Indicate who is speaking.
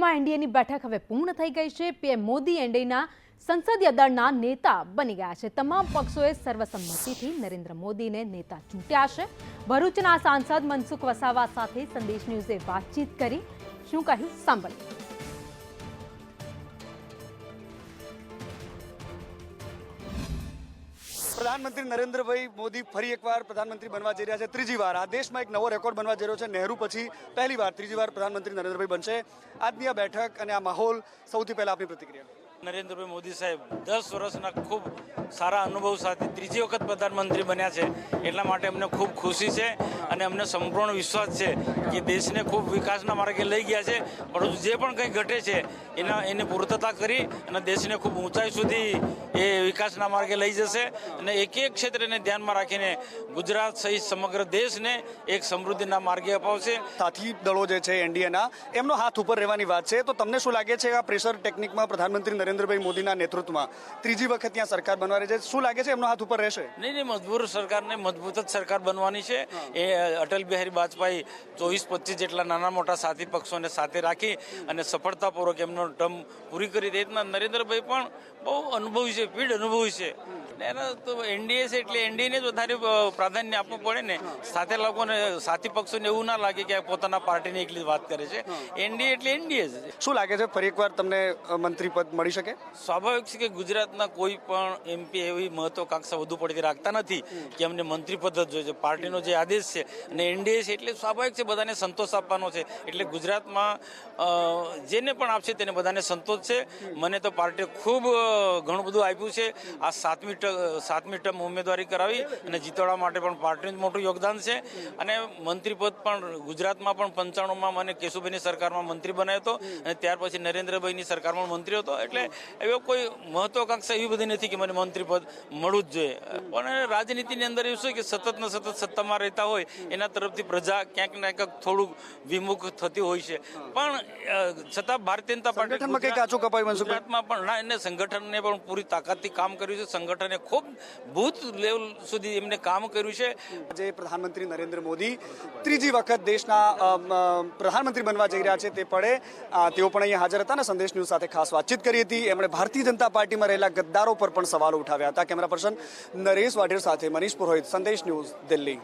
Speaker 1: દિલ્હીમાં એનડીએની બેઠક હવે પૂર્ણ થઈ ગઈ છે. પીએમ મોદી એનડીએના સંસદીય દળના નેતા બની ગયા છે. તમામ પક્ષોએ સર્વસંમતિથી નરેન્દ્ર મોદીને નેતા ચૂંટ્યા છે. ભરૂચના સાંસદ મનસુખ વસાવા સાથે સંદેશ ન્યૂઝે વાતચીત કરી. શું કહ્યું? સાંભળીએ.
Speaker 2: પ્રધાનમંત્રી નરેન્દ્રભાઈ મોદી ફરી એકવાર પ્રધાનમંત્રી બનવા જઈ રહ્યા છે. ત્રીજી વાર. આ દેશમાં એક નવો રેકોર્ડ બનવા જઈ રહ્યો છે, નહેરુ પછી પહેલી વાર. ત્રીજી વાર પ્રધાનમંત્રી નરેન્દ્રભાઈ બનશે. આજની આ બેઠક અને આ માહોલ સૌથી પહેલા આપની પ્રતિક્રિયા.
Speaker 3: નરેન્દ્રભાઈ મોદી સાહેબ દસ વર્ષના ખૂબ સારા અનુભવ સાથે ત્રીજી વખત પ્રધાનમંત્રી બન્યા છે. એટલા માટે અમને ખૂબ ખુશી છે અને અમને સંપૂર્ણ વિશ્વાસ છે કે દેશને ખૂબ વિકાસના માર્ગે લઈ ગયા છે. પરંતુ જે પણ કંઈ ઘટે છે, એના, એને પૂર્તતા કરી અને દેશને ખૂબ ઊંચાઈ સુધી એ વિકાસના માર્ગે લઈ જશે અને એક એક ક્ષેત્રને ધ્યાનમાં રાખીને ગુજરાત સહિત સમગ્ર દેશને એક સમૃદ્ધિના માર્ગે અપાવશે.
Speaker 2: સાથી દળો જે છે એનડીએના, એમનો હાથ ઉપર રહેવાની વાત છે. તો તમને શું લાગે છે આ પ્રેશર ટેકનિકમાં પ્રધાનમંત્રી નરેન્દ્રભાઈ મોદીના નેતૃત્વમાં. ત્રીજી વખત ત્યાં સરકાર બનવા રહી છે. શું લાગે છે? એમનો હાથ ઉપર રહેશે?
Speaker 3: નહીં નહીં મજબૂર સરકારને મજબૂત જ સરકાર બનવાની છે. એ અટલ બિહારી વાજપેયી ચોવીસ પચીસ જેટલા નાના મોટા સાથી પક્ષોને સાથે રાખી અને સફળતાપૂર્વક એમનો ટર્મ પૂરી કરી દે રીતના નરેન્દ્રભાઈ પણ બહુ અનુભવી છે પીઢ અનુભવી છે. એના તો એનડીએ છે એટલે એનડીએને જ વધારે પ્રાધાન્ય આપવું પડે ને. સાથે લોકોને સાથી પક્ષોને એવું ના લાગે કે પોતાના પાર્ટીની એકલી વાત કરે છે. એનડીએ એટલે એનડીએ જ.
Speaker 2: શું લાગે છે ફરી એકવાર તમને મંત્રી પદ મળી શકે?
Speaker 3: સ્વાભાવિક છે કે ગુજરાતના કોઈ પણ એમપી એવી મહત્વકાંક્ષા વધુ પડતી રાખતા નથી કે અમને મંત્રી પદ જ જોઈએ. છે પાર્ટીનો જે આદેશ છે અને એનડીએ છે એટલે સ્વાભાવિક છે બધાને સંતોષ આપવાનો છે. એટલે ગુજરાતમાં જેને પણ આપશે તેને બધાને સંતોષ છે. મને તો પાર્ટીએ ખૂબ ઘણું બધું આપ્યું છે. આ સાતમી સાતમી ટર્મ ઉમેદવારી કરાવી અને જીતવડા માટે પણ પાર્ટીનું મોટું યોગદાન છે. અને મંત્રીપદ પણ ગુજરાતમાં પણ પંચાણુંમાં મને કેશુભાઈની સરકારમાં મંત્રી બનાવ્યો હતો અને ત્યાર પછી નરેન્દ્રભાઈની સરકારમાં મંત્રી હતો. એટલે એવો કોઈ મહત્વાકાંક્ષા એવી બધી નથી કે મને મંત્રીપદ મળવું જ જોઈએ. પણ રાજનીતિની અંદર એવું છે કે સતત ને સતત સત્તામાં રહેતા હોય એના તરફથી પ્રજા ક્યાંક ને ક્યાંક થોડુંક વિમુખ થતી હોય છે. પણ છતાં ભારતીય જનતા પાર્ટી? ગુજરાતમાં પણ ના એને સંગઠનને પણ પૂરી તાકાતથી કામ કર્યું છે. સંગઠને ખૂબ ભૂત લેવલ સુધી એમને કામ કર્યું છે.
Speaker 2: આજે પ્રધાનમંત્રી નરેન્દ્ર મોદી ત્રીજી વખત દેશના પ્રધાનમંત્રી બનવા જઈ રહ્યા છે તે પડે. તેઓ પણ અહીંયા હાજર હતા અને સંદેશ ન્યૂઝ સાથે ખાસ વાતચીત કરી હતી. એમણે ભારતીય જનતા પાર્ટીમાં રહેલા ગદ્દારો પર પણ સવાલો ઉઠાવ્યા હતા. કેમેરા પર્સન નરેશ વાઢેર સાથે મનીષ પુરોહિત, સંદેશ ન્યૂઝ દિલ્હી.